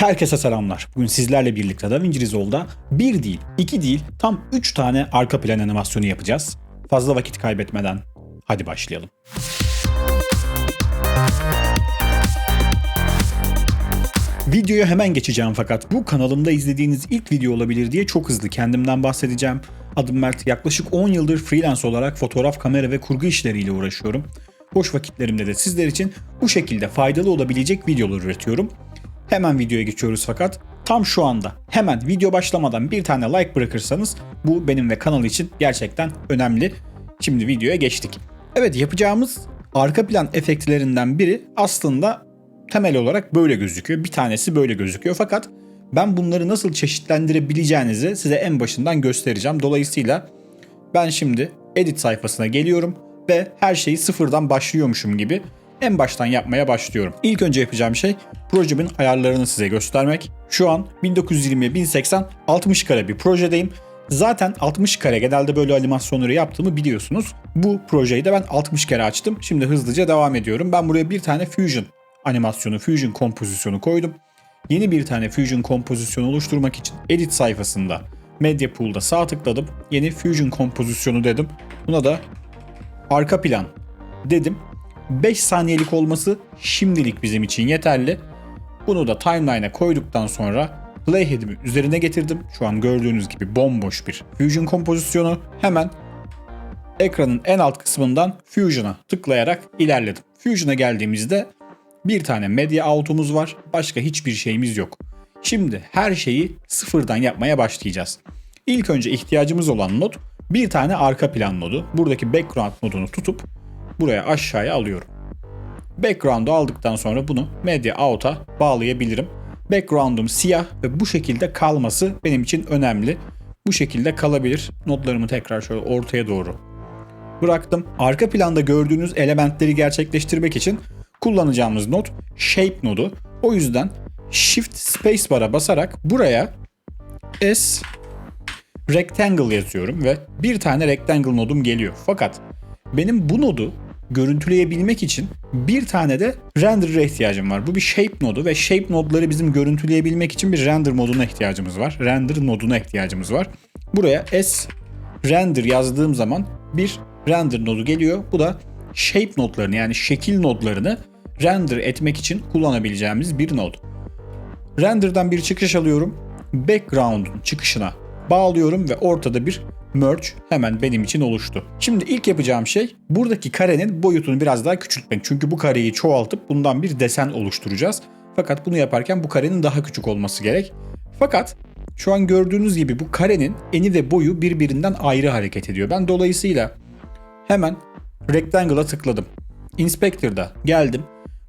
Herkese selamlar. Bugün sizlerle birlikte DaVinci Resolve'da bir değil, iki değil, tam üç tane arka plan animasyonu yapacağız. Fazla vakit kaybetmeden hadi başlayalım. Videoya hemen geçeceğim fakat bu kanalımda izlediğiniz ilk video olabilir diye çok hızlı kendimden bahsedeceğim. Adım Mert. Yaklaşık 10 yıldır freelance olarak fotoğraf, kamera ve kurgu işleriyle uğraşıyorum. Boş vakitlerimde de sizler için bu şekilde faydalı olabilecek videolar üretiyorum. Hemen videoya geçiyoruz fakat tam şu anda hemen video başlamadan bir tane like bırakırsanız bu benim ve kanal için gerçekten önemli. Şimdi videoya geçtik. Evet yapacağımız arka plan efektlerinden biri aslında temel olarak böyle gözüküyor. Bir tanesi böyle gözüküyor fakat ben bunları nasıl çeşitlendirebileceğinizi size en başından göstereceğim. Dolayısıyla ben şimdi edit sayfasına geliyorum ve her şeyi sıfırdan başlıyormuşum gibi en baştan yapmaya başlıyorum. İlk önce yapacağım şey projemin ayarlarını size göstermek. Şu an 1920 1080 60 kare bir projedeyim. Zaten 60 kare genelde böyle animasyonları yaptığımı biliyorsunuz. Bu projeyi de ben 60 kere açtım. Şimdi hızlıca devam ediyorum. Ben buraya bir tane Fusion animasyonu, Fusion kompozisyonu koydum. Yeni bir tane Fusion kompozisyonu oluşturmak için Edit sayfasında Media Pool'da sağ tıkladım. Yeni Fusion kompozisyonu dedim. Buna da arka plan dedim. 5 saniyelik olması şimdilik bizim için yeterli. Bunu da timeline'a koyduktan sonra playhead'imi üzerine getirdim. Şu an gördüğünüz gibi bomboş bir Fusion kompozisyonu. Hemen ekranın en alt kısmından Fusion'a tıklayarak ilerledim. Fusion'a geldiğimizde bir tane media out'umuz var. Başka hiçbir şeyimiz yok. Şimdi her şeyi sıfırdan yapmaya başlayacağız. İlk önce ihtiyacımız olan nod bir tane arka plan nodu. Buradaki background nodunu tutup buraya aşağıya alıyorum. Background'u aldıktan sonra bunu media out'a bağlayabilirim. Background'um siyah ve bu şekilde kalması benim için önemli. Bu şekilde kalabilir. Notlarımı tekrar şöyle ortaya doğru bıraktım. Arka planda gördüğünüz elementleri gerçekleştirmek için kullanacağımız node shape nodu. O yüzden shift spacebar'a basarak buraya s rectangle yazıyorum ve bir tane rectangle nodum geliyor. Fakat benim bu nodu görüntüleyebilmek için bir tane de render'a ihtiyacım var. Bu bir shape nodu ve shape nodları bizim görüntüleyebilmek için bir render moduna ihtiyacımız var. Render noduna ihtiyacımız var. Buraya s render yazdığım zaman bir render nodu geliyor. Bu da shape nodlarını yani şekil nodlarını render etmek için kullanabileceğimiz bir node. Render'dan bir çıkış alıyorum. Background'un çıkışına bağlıyorum ve ortada bir merge hemen benim için oluştu. Şimdi ilk yapacağım şey buradaki karenin boyutunu biraz daha küçültmek. Çünkü bu kareyi çoğaltıp bundan bir desen oluşturacağız. Fakat bunu yaparken bu karenin daha küçük olması gerek. Fakat şu an gördüğünüz gibi bu karenin eni ve boyu birbirinden ayrı hareket ediyor. Ben dolayısıyla hemen Rectangle'a tıkladım. Inspector'da geldim.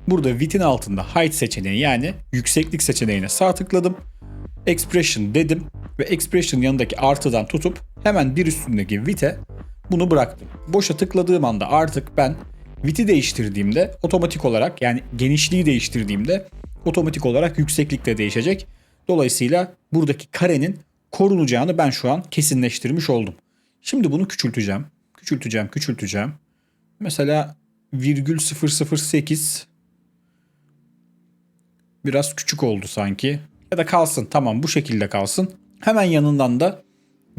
Burada width'in altında height seçeneği yani yükseklik seçeneğine sağ tıkladım. Expression dedim ve expression yanındaki artıdan tutup hemen bir üstündeki width'e bunu bıraktım. Boşa tıkladığım anda artık ben width'i değiştirdiğimde otomatik olarak yani genişliği değiştirdiğimde otomatik olarak yükseklik de değişecek. Dolayısıyla buradaki karenin korunacağını ben şu an kesinleştirmiş oldum. Şimdi bunu küçülteceğim. Küçülteceğim, küçülteceğim. Mesela virgül 008 biraz küçük oldu sanki. Ya da kalsın tamam bu şekilde kalsın. Hemen yanından da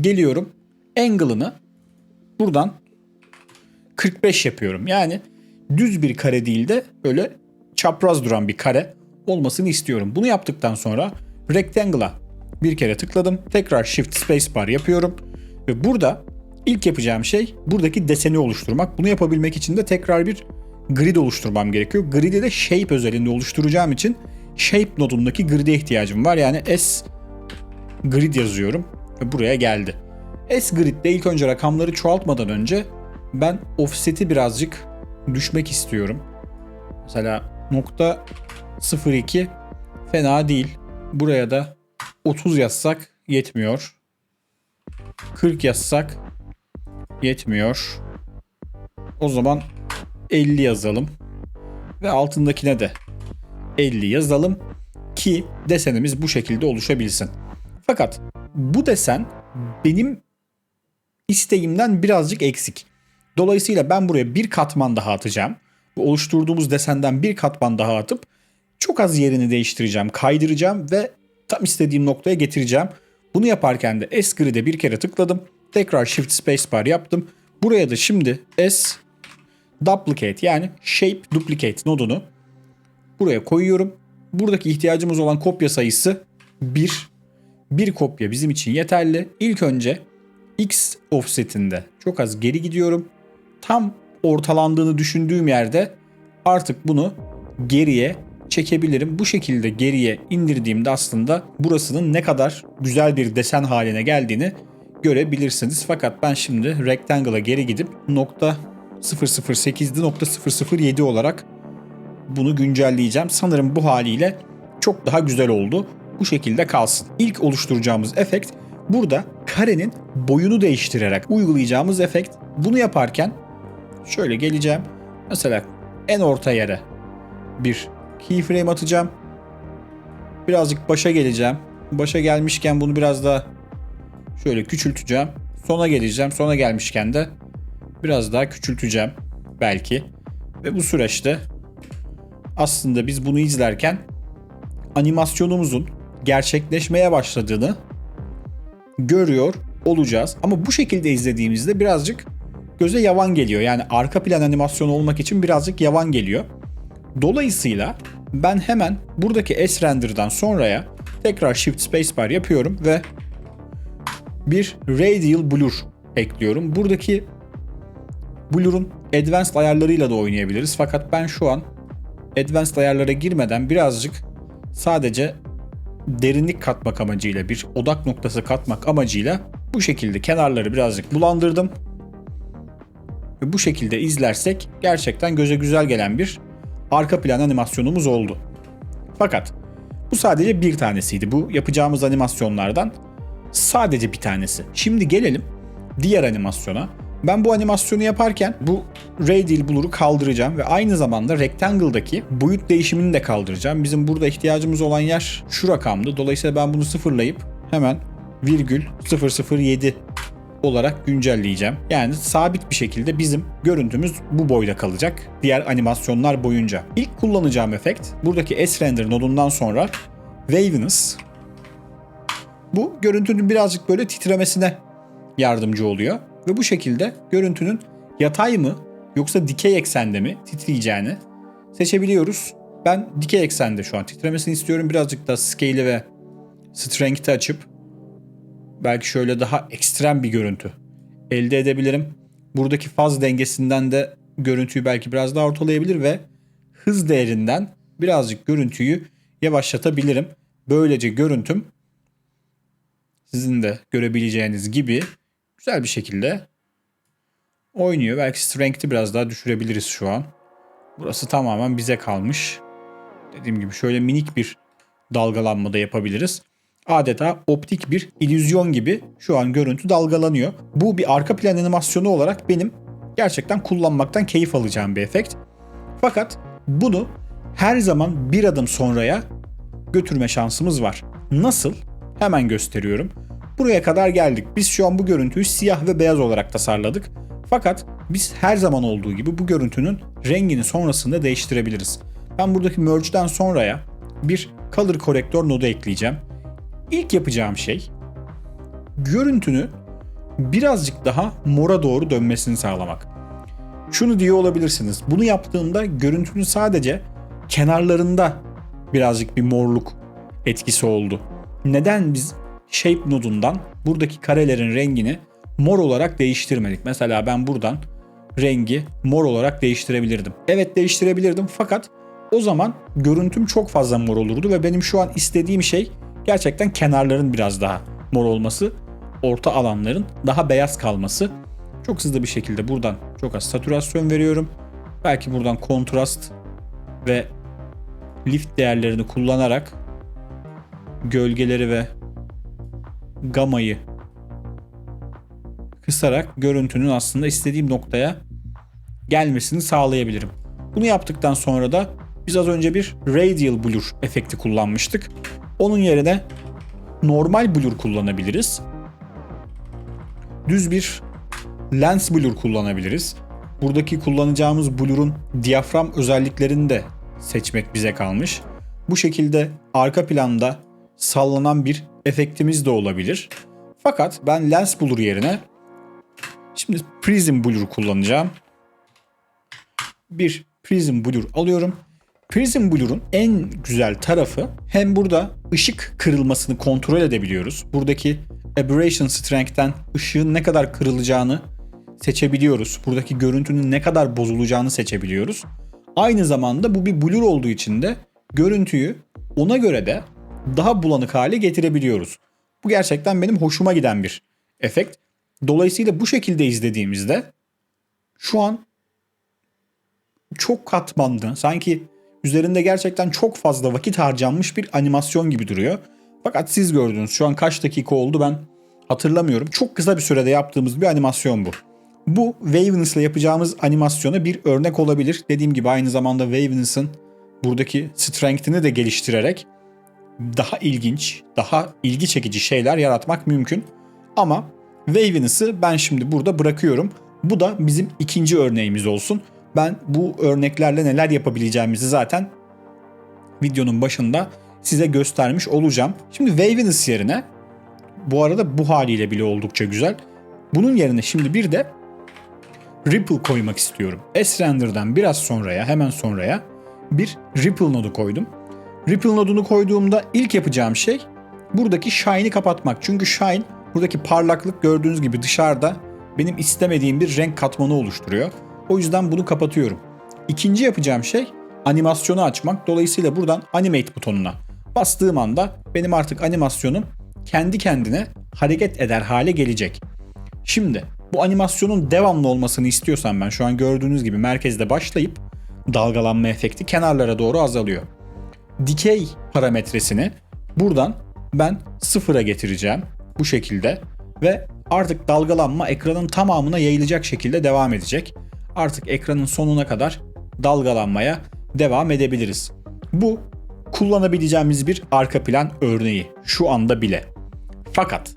geliyorum. Angle'ını buradan 45 yapıyorum. Yani düz bir kare değil de böyle çapraz duran bir kare olmasını istiyorum. Bunu yaptıktan sonra Rectangle'a bir kere tıkladım. Tekrar Shift Spacebar yapıyorum. Ve burada ilk yapacağım şey buradaki deseni oluşturmak. Bunu yapabilmek için de tekrar bir grid oluşturmam gerekiyor. Grid'i de shape özelinde oluşturacağım için shape nodundaki grid'e ihtiyacım var. Yani S grid yazıyorum ve buraya geldi. S grid'de ilk önce rakamları çoğaltmadan önce ben offset'i birazcık düşmek istiyorum. Mesela nokta 02 fena değil. Buraya da 30 yazsak yetmiyor. 40 yazsak yetmiyor. O zaman 50 yazalım. Ve altındakine de 50 yazalım ki desenimiz bu şekilde oluşabilsin. Fakat bu desen benim isteğimden birazcık eksik. Dolayısıyla ben buraya bir katman daha atacağım. Bu oluşturduğumuz desenden bir katman daha atıp çok az yerini değiştireceğim, kaydıracağım ve tam istediğim noktaya getireceğim. Bunu yaparken de S grid'e bir kere tıkladım. Tekrar Shift Spacebar yaptım. Buraya da şimdi S Duplicate yani Shape Duplicate nodunu buraya koyuyorum. Buradaki ihtiyacımız olan kopya sayısı 1. Bir kopya bizim için yeterli. İlk önce X offsetinde çok az geri gidiyorum. Tam ortalandığını düşündüğüm yerde artık bunu geriye çekebilirim. Bu şekilde geriye indirdiğimde aslında burasının ne kadar güzel bir desen haline geldiğini görebilirsiniz. Fakat ben şimdi rectangle'a geri gidip nokta 008'di nokta 007 olarak bunu güncelleyeceğim. Sanırım bu haliyle çok daha güzel oldu. Bu şekilde kalsın. İlk oluşturacağımız efekt burada karenin boyunu değiştirerek uygulayacağımız efekt. Bunu yaparken şöyle geleceğim. Mesela en orta yere bir keyframe atacağım. Birazcık başa geleceğim. Başa gelmişken bunu biraz daha şöyle küçülteceğim. Sona geleceğim. Sona gelmişken de biraz daha küçülteceğim belki. Ve bu süreçte aslında biz bunu izlerken animasyonumuzun gerçekleşmeye başladığını görüyor olacağız. Ama bu şekilde izlediğimizde birazcık göze yavan geliyor. Yani arka plan animasyonu olmak için birazcık yavan geliyor. Dolayısıyla ben hemen buradaki S-Render'dan sonraya tekrar Shift Spacebar yapıyorum ve bir Radial Blur ekliyorum. Buradaki Blur'un Advanced ayarlarıyla da oynayabiliriz. Fakat ben şu an Advanced ayarlara girmeden birazcık sadece derinlik katmak amacıyla bir odak noktası katmak amacıyla bu şekilde kenarları birazcık bulandırdım. Ve bu şekilde izlersek gerçekten göze güzel gelen bir arka plan animasyonumuz oldu. Fakat bu sadece bir tanesiydi. Bu yapacağımız animasyonlardan sadece bir tanesi. Şimdi gelelim diğer animasyona. Ben bu animasyonu yaparken bu Radial Blur'u kaldıracağım ve aynı zamanda Rectangle'daki boyut değişimini de kaldıracağım. Bizim burada ihtiyacımız olan yer şu rakamdı. Dolayısıyla ben bunu sıfırlayıp hemen virgül 007 olarak güncelleyeceğim. Yani sabit bir şekilde bizim görüntümüz bu boyda kalacak. Diğer animasyonlar boyunca. İlk kullanacağım efekt buradaki S-Render nodundan sonra Waviness. Bu görüntünün birazcık böyle titremesine yardımcı oluyor. Ve bu şekilde görüntünün yatay mı yoksa dikey eksende mi titreyeceğini seçebiliyoruz. Ben dikey eksende şu an titremesini istiyorum. Birazcık da scale'i ve strength'i açıp belki şöyle daha ekstrem bir görüntü elde edebilirim. Buradaki faz dengesinden de görüntüyü belki biraz daha ortalayabilir ve hız değerinden birazcık görüntüyü yavaşlatabilirim. Böylece görüntüm sizin de görebileceğiniz gibi güzel bir şekilde oynuyor. Belki strength'i biraz daha düşürebiliriz şu an. Burası tamamen bize kalmış. Dediğim gibi şöyle minik bir dalgalanma da yapabiliriz. Adeta optik bir illüzyon gibi şu an görüntü dalgalanıyor. Bu bir arka plan animasyonu olarak benim gerçekten kullanmaktan keyif alacağım bir efekt. Fakat bunu her zaman bir adım sonraya götürme şansımız var. Nasıl? Hemen gösteriyorum. Buraya kadar geldik. Biz şu an bu görüntüyü siyah ve beyaz olarak tasarladık. Fakat biz her zaman olduğu gibi bu görüntünün rengini sonrasında değiştirebiliriz. Ben buradaki merge'den sonraya bir color corrector nodu ekleyeceğim. İlk yapacağım şey görüntünü birazcık daha mora doğru dönmesini sağlamak. Şunu diye olabilirsiniz. Bunu yaptığımda görüntünün sadece kenarlarında birazcık bir morluk etkisi oldu. Neden biz shape nodundan buradaki karelerin rengini mor olarak değiştirmedik? Mesela ben buradan rengi mor olarak değiştirebilirdim. Evet değiştirebilirdim fakat o zaman görüntüm çok fazla mor olurdu ve benim şu an istediğim şey gerçekten kenarların biraz daha mor olması, orta alanların daha beyaz kalması. Çok hızlı bir şekilde buradan çok az satürasyon veriyorum. Belki buradan kontrast ve lift değerlerini kullanarak gölgeleri ve gamayı kısarak görüntünün aslında istediğim noktaya gelmesini sağlayabilirim. Bunu yaptıktan sonra da biz az önce bir radial blur efekti kullanmıştık. Onun yerine normal blur kullanabiliriz. Düz bir lens blur kullanabiliriz. Buradaki kullanacağımız blur'un diyafram özelliklerini de seçmek bize kalmış. bu şekilde arka planda sallanan bir efektimiz de olabilir. Fakat ben lens blur yerine şimdi prism blur kullanacağım. Bir prism blur alıyorum. Prism Blur'un en güzel tarafı hem burada ışık kırılmasını kontrol edebiliyoruz. Buradaki aberration strength'ten ışığın ne kadar kırılacağını seçebiliyoruz. Buradaki görüntünün ne kadar bozulacağını seçebiliyoruz. Aynı zamanda bu bir blur olduğu için de görüntüyü ona göre de daha bulanık hale getirebiliyoruz. Bu gerçekten benim hoşuma giden bir efekt. Dolayısıyla bu şekilde izlediğimizde şu an çok katmanlı, sanki üzerinde gerçekten çok fazla vakit harcanmış bir animasyon gibi duruyor. Fakat siz gördünüz şu an kaç dakika oldu ben hatırlamıyorum. Çok kısa bir sürede yaptığımız bir animasyon bu. Bu Waveness ile yapacağımız animasyona bir örnek olabilir. Dediğim gibi aynı zamanda Waveness'ın buradaki strength'ini de geliştirerek daha ilginç, daha ilgi çekici şeyler yaratmak mümkün. Ama Waveness'ı ben şimdi burada bırakıyorum. Bu da bizim ikinci örneğimiz olsun. Ben bu örneklerle neler yapabileceğimizi zaten videonun başında size göstermiş olacağım. Şimdi Waveness yerine bu arada bu haliyle bile oldukça güzel. Bunun yerine şimdi bir de Ripple koymak istiyorum. S-Render'dan biraz sonraya, hemen sonraya bir Ripple nodu koydum. Ripple nodunu koyduğumda ilk yapacağım şey buradaki shine'i kapatmak. Çünkü shine buradaki parlaklık gördüğünüz gibi dışarıda benim istemediğim bir renk katmanı oluşturuyor. O yüzden bunu kapatıyorum. İkinci yapacağım şey animasyonu açmak. Dolayısıyla buradan animate butonuna bastığım anda benim artık animasyonum kendi kendine hareket eder hale gelecek. Şimdi bu animasyonun devamlı olmasını istiyorsam ben şu an gördüğünüz gibi merkezde başlayıp dalgalanma efekti kenarlara doğru azalıyor. Dikey parametresini buradan ben sıfıra getireceğim bu şekilde ve artık dalgalanma ekranın tamamına yayılacak şekilde devam edecek. Artık ekranın sonuna kadar dalgalanmaya devam edebiliriz. Bu kullanabileceğimiz bir arka plan örneği şu anda bile. Fakat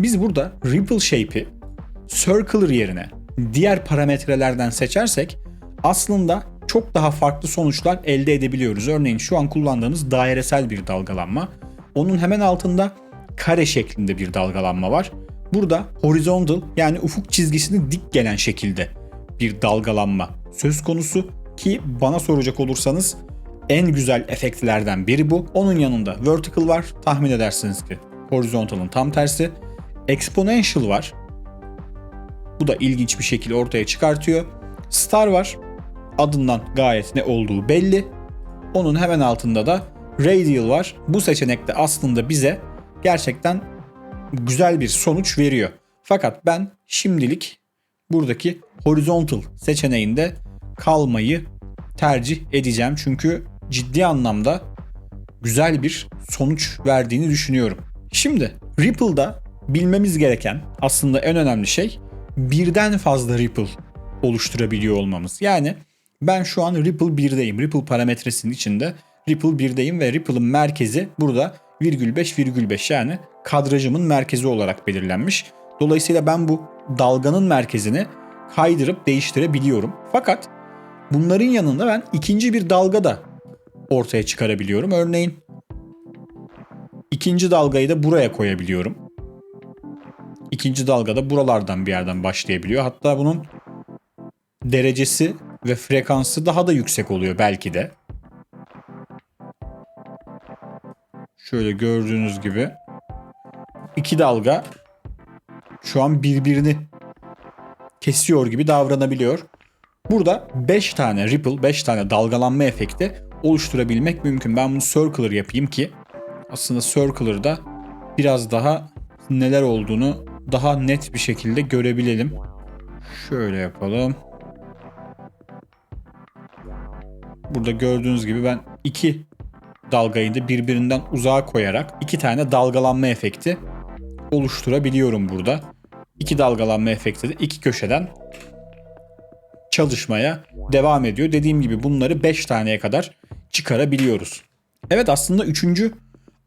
biz burada Ripple Shape'i Circular yerine diğer parametrelerden seçersek aslında çok daha farklı sonuçlar elde edebiliyoruz. Örneğin şu an kullandığımız dairesel bir dalgalanma. Onun hemen altında kare şeklinde bir dalgalanma var. Burada horizontal yani ufuk çizgisini dik gelen şekilde bir dalgalanma söz konusu ki bana soracak olursanız en güzel efektlerden biri bu. Onun yanında vertical var. Tahmin edersiniz ki horizontal'ın tam tersi. Exponential var. Bu da ilginç bir şekilde ortaya çıkartıyor. Star var. Adından gayet ne olduğu belli. Onun hemen altında da Radial var. Bu seçenek de aslında bize gerçekten güzel bir sonuç veriyor. Fakat ben şimdilik buradaki horizontal seçeneğinde kalmayı tercih edeceğim. Çünkü ciddi anlamda güzel bir sonuç verdiğini düşünüyorum. Şimdi Ripple'da bilmemiz gereken aslında en önemli şey birden fazla Ripple oluşturabiliyor olmamız. Yani ben şu an Ripple 1'deyim. Ripple parametresinin içinde Ripple 1'deyim ve Ripple'ın merkezi burada virgül 5 virgül 5 yani kadrajımın merkezi olarak belirlenmiş. Dolayısıyla ben bu dalganın merkezini kaydırıp değiştirebiliyorum. Fakat bunların yanında ben ikinci bir dalga da ortaya çıkarabiliyorum. Örneğin ikinci dalgayı da buraya koyabiliyorum. İkinci dalga da buralardan bir yerden başlayabiliyor. Hatta bunun derecesi ve frekansı daha da yüksek oluyor belki de. Şöyle gördüğünüz gibi iki dalga şu an birbirini kesiyor gibi davranabiliyor. Burada 5 tane ripple, 5 tane dalgalanma efekti oluşturabilmek mümkün. Ben bunu circular yapayım ki aslında circular'da biraz daha neler olduğunu daha net bir şekilde görebilelim. Şöyle yapalım. Burada gördüğünüz gibi ben iki dalgayı da birbirinden uzağa koyarak iki tane dalgalanma efekti oluşturabiliyorum burada. İki dalgalanma efekti de iki köşeden çalışmaya devam ediyor. Dediğim gibi bunları 5 taneye kadar çıkarabiliyoruz. Evet aslında üçüncü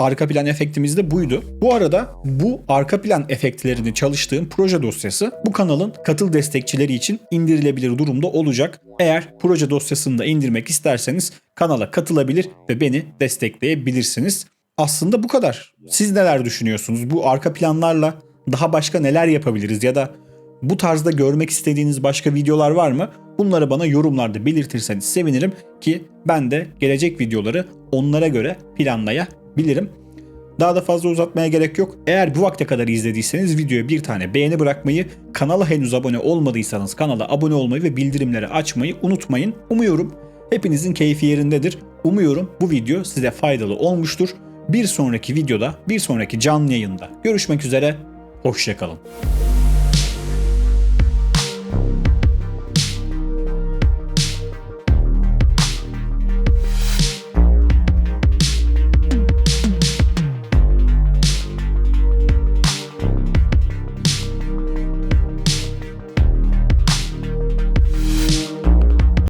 arka plan efektimiz de buydu. Bu arada bu arka plan efektlerini çalıştığım proje dosyası bu kanalın katıl destekçileri için indirilebilir durumda olacak. Eğer proje dosyasını da indirmek isterseniz kanala katılabilir ve beni destekleyebilirsiniz. Aslında bu kadar. Siz neler düşünüyorsunuz? Bu arka planlarla daha başka neler yapabiliriz ya da bu tarzda görmek istediğiniz başka videolar var mı? Bunları bana yorumlarda belirtirseniz sevinirim ki ben de gelecek videoları onlara göre planlayabilirim. Daha da fazla uzatmaya gerek yok. Eğer bu vakte kadar izlediyseniz videoya bir tane beğeni bırakmayı, kanala henüz abone olmadıysanız kanala abone olmayı ve bildirimleri açmayı unutmayın. Umuyorum hepinizin keyfi yerindedir. Umuyorum bu video size faydalı olmuştur. Bir sonraki videoda, bir sonraki canlı yayında görüşmek üzere. Hoşçakalın.